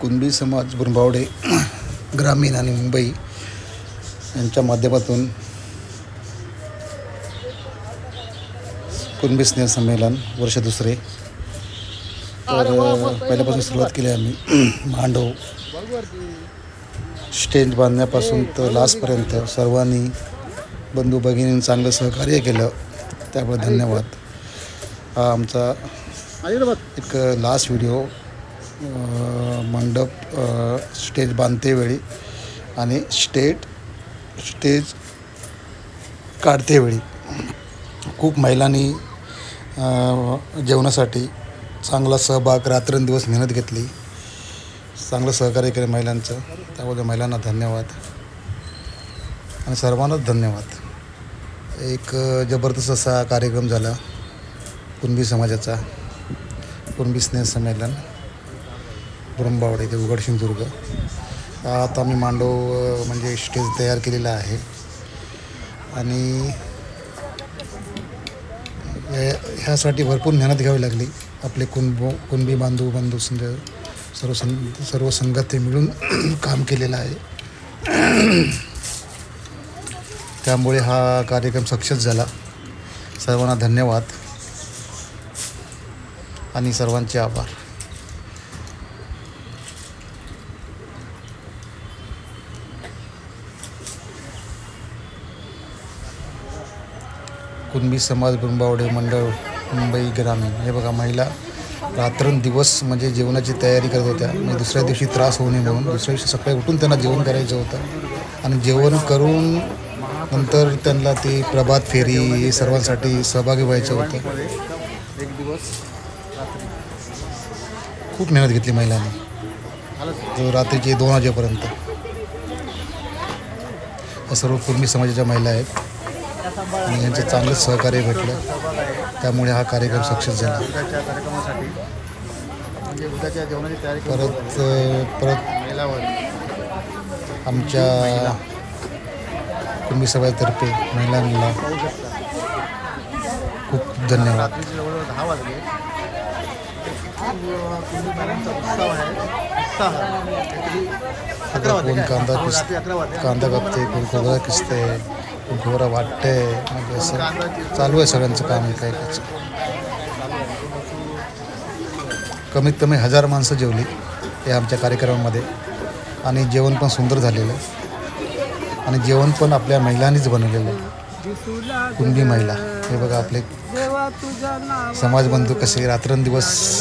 कुणबी समाज बुरंबावडे ग्रामीण आणि मुंबई यांच्या माध्यमातून कुणबी स्नेह संमेलन वर्ष दुसरे. तर पहिल्यापासून सुरुवात केली आम्ही. मांडव स्टेज बांधण्यापासून तर लास्टपर्यंत सर्वांनी बंधू भगिनींनी चांगलं सहकार्य केलं. त्यामुळे धन्यवाद. हा आमचा एक लास्ट व्हिडिओ मंडप स्टेज बांधतेवेळी आणि स्टेट स्टेज काढतेवेळी खूप महिलांनी जेवणासाठी चांगला सहभाग रात्रंदिवस मेहनत घेतली. चांगलं सहकार्य केलं महिलांचं. त्याबद्दल महिलांना धन्यवाद. आणि सर्वांनाच धन्यवाद. एक जबरदस्त असा कार्यक्रम झाला. कुणबी समाजाचा. कुणबी स्नेह संमेलन. बुरंबावडे इथे उघड सिंधुदुर्ग. आता मी मांडव म्हणजे स्टेज तयार केलेला आहे. आणि या- ह्यासाठी भरपूर मेहनत घ्यावी लागली. आपले कुणब कुणबी बांधव बांधव संघ सर्व सं सर्व संघात मिळून काम केलेलं आहे. त्यामुळे हा कार्यक्रम सक्सेस झाला. सर्वांना धन्यवाद. आणि सर्वांचे आभार. कुणबी समाज बुंबावडे मंडळ मुंबई ग्रामीण. हे बघा महिला रात्रंदिवस म्हणजे जेवणाची तयारी करत होत्या. म्हणजे दुसऱ्या दिवशी त्रास होऊ नये म्हणून. दुसऱ्या दिवशी सकाळी उठून त्यांना जेवण करायचं होतं. आणि जेवण करून नंतर त्यांना ती प्रभात फेरी हे सर्वांसाठी सहभागी व्हायचं होतं. एक दिवस खूप मेहनत घेतली महिलांनी. रात्रीचे दोन वाजेपर्यंत. सर्व कुर्मी समाजाच्या महिला आहेत. आणि यांचं चांगलं सहकार्य भेटलं. त्यामुळे हा कार्यक्रम सक्सेस झाला. उद्याच्या कार्यक्रमासाठी म्हणजे उद्याच्या जेवणाची तयारी करून परत परत महिलावर आमच्या कुंभी सभातर्फे महिलांना पाहू शकता. खूप धन्यवाद. रात्रीचे जवळजवळ दहा वाजले. कुंभी महिलांचा उत्साह आहे. उत्साह. काहीतरी अकरा वाजले कोण काय? कांदा हो, किस रात्री अकरा वाजले. कांदा कापते कोण खोबरा किसते बरं वाटतंय. वाटते म्हणजे असं चालू आहे सगळ्यांचं काम काय काय कमीत कमी हजार माणसं जेवली या आमच्या कार्यक्रमामध्ये. आणि जेवण पण सुंदर झालेलं आहे. आणि जेवण पण आपल्या महिलांनीच बनवलेलं आहे. कुणबी महिला. हे बघा आपले समाजबंधू कसे रात्रंदिवस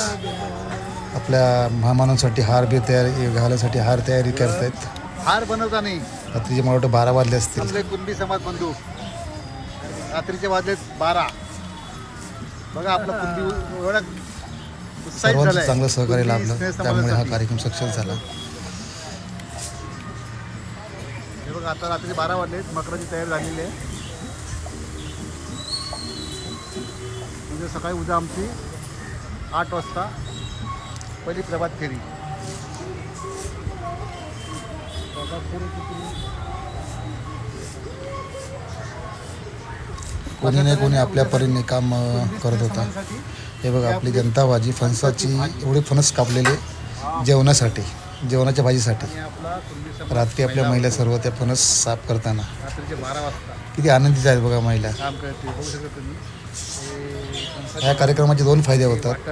आपल्या महामानांसाठी हार बी तयारी घालायसाठी हार तयारी करत आहेत हार बनवता नाही. रात्रीचे मला वाटतं बारा वाजले असतील. आपले कुणबी समाज बंधू. रात्रीचे वाजले बारा. बघा आपला कुणबी एवढा उत्साहित सर्वांचं झालाय. चांगलं सहकार्य कुणबी लाभलं. स्नेह त्यामुळे हा समाजासाठी. कार्यक्रम सक्सेस झाला. हे बघा आता रात्री बारा वाजले. मकराची तयारी झालेली आहे. म्हणजे सकाळी उद्या आमची आठ वाजता पहिली प्रभात फेरी. कोणी नाही कोणी आपल्या परीने काम करत होता. हे बघा आपली जनता भाजी फणसाची एवढे फणस कापलेले जेवणासाठी जेवणाच्या भाजीसाठी. रात्री आपल्या महिला सर्व त्या फणस साफ करताना. किती आनंदीच आहेत बघा महिला. या कार्यक्रमाचे दोन फायदे होतात.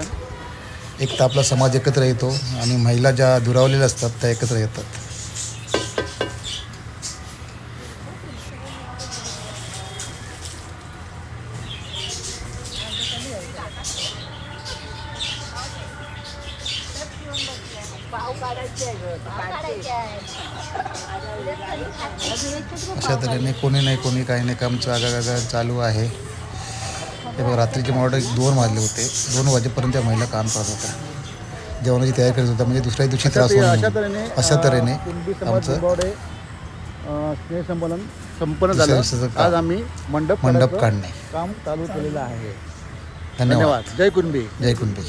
एक तर आपला समाज एकत्र येतो आणि महिला ज्या दुरावलेल्या असतात त्या एकत्र येतात. अशा तऱ्हेने कोणी नाही कोणी काही नाही कामचं आगागागा चालू आहे. हे बघा रात्रीचे मला दोन वाजले होते. दोन वाजेपर्यंत महिला काम करत होत्या. जेवणाची तयारी करत होत्या. म्हणजे दुसऱ्या दिवशी त्रास होऊ अशा तऱ्हेने कुणबी आमचं संमेलन संपन्न झालं. आज आम्ही मंडप मंडप काढणे. काम चालू केलेलं आहे. धन्यवाद. जय कुणबी. जय कुंभी